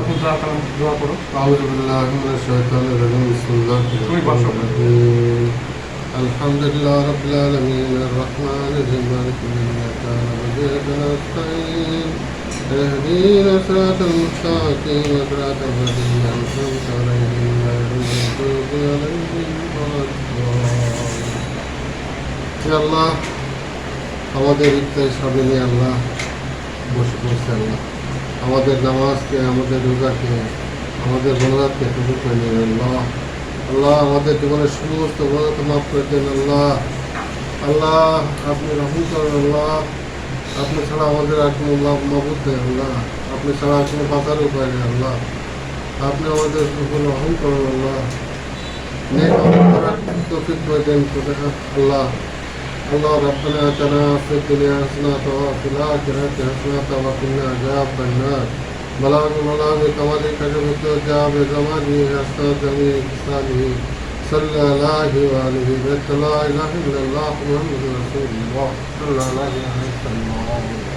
তখন দোয়া করো দোয়া করো أعوذ بالله من الشيطان الرجيم بسم الله شوي بقى، شوي. الرحيم الحمد لله رب العالمين الرحمن الرحيم مالك يوم الدين إياك نعبد وإياك نستعين اهدنا الصراط المستقيم صراط الذين أنعمت عليهم غير المغضوب عليهم ولا الضالين يا الله আমাদের ইফতারি সবে নিয়ে আল্লাহ বসে পড়ছে আল্লাহ আমাদের নামাজকে, আমাদের রোজাকে, আমাদের বনরাতকে কবুল করে নিন, আল্লাহ। আল্লাহ, আমাদের জীবনের সমস্ত বনরাত মাফ করে দেন, আল্লাহ। আল্লাহ, আপনি রহম করেন, আল্লাহ। আপনি ছাড়া আমাদের আর কোনো লাভ মাবুদ নেই, আল্লাহ। আপনি ছাড়া আর কোনো বাঁচার উপায় নেই, আল্লাহ। আপনি আমাদের উপর রহম করেন, আল্লাহ। নেক আমল আল্লাহ। اللہ رب العطنا فی الدنیا حسنا تو فی الاخرت حسنا تو فی عذاب النار. ملاک ملاک قوالی قدر مدر جاب زمانی حسنا جمعی اقصانی صلی اللہ علیہ وآلہ بیت لا الہ الا اللہ محمد رسول اللہ صلی اللہ علیہ وسلم.